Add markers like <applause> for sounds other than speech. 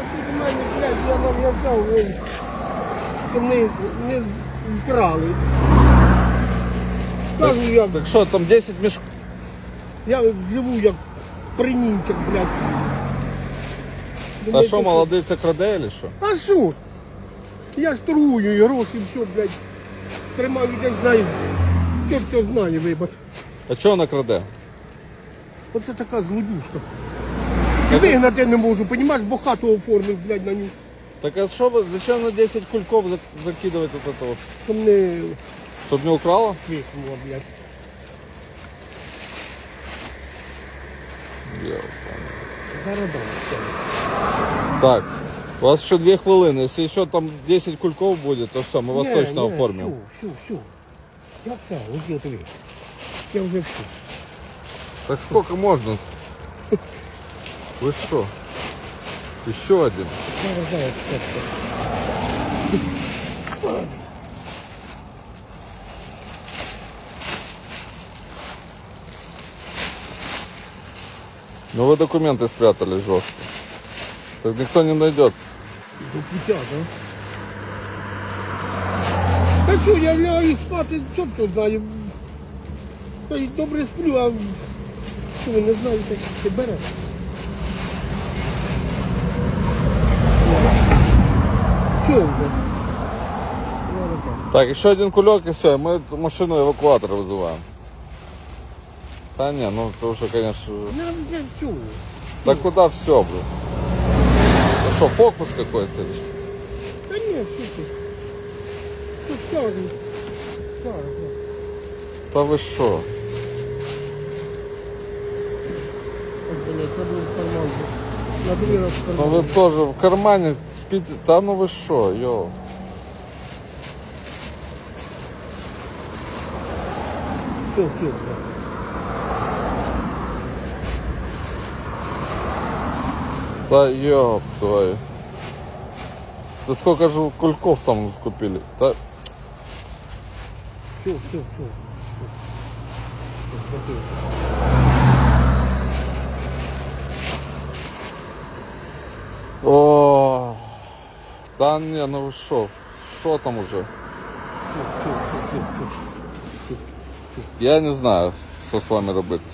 тут у мене, блядь, я не, вкрали. Кажу, Так що, там 10 мішків? я живу як принімчик, блядь. А Думаю, що, це- молодиця краде чи що? А що? ж? Я ж торгую і гроші, все, блядь. Тримав, я знаю. Хто хто знає, вибач. А чого вона краде? Оце така злодюшка. І вигнати не можу, понімаєш, бо хату оформив, блядь, на ню. Так а що ви, зачем на 10 кульков зак- закидувати от это вот? Щоб не Щоб не украла? свиснуло, блядь. Так, у вас ще 2 хвилини. Якщо ще там 10 кульков буде, то все, ми вас точно оформимо. Все, все, все. Я все, ось я тобі. Я вже все. Так сколько можно? <laughs> Вы что? Еще один. Зараз, зараз, все, все. Ну вы документы спрятали жестко. Так никто не найдет. До пуття, да? Та що, я лягаю спати, чорт то знає. Та й добре сплю, а що ви не знаєте, як це бере? Сів вже. Так, еще один кулек и все, мы машину эвакуатора вызываем. Да не, ну тому що, конечно, Нам. Да куда все, блин. Ну что, фокус какой-то? Да нет, слушай. Тут тяжело. Да вы что? Блядь, я был в. Но вы тоже в кармане спіть. Та ну ви что, йо. Кіл, кіл. Та ёб твою. Да сколько же кульков там купили? Да. Чё, чё, чё? Да не, ну що? Що там уже? Я не знаю, що з вами робити.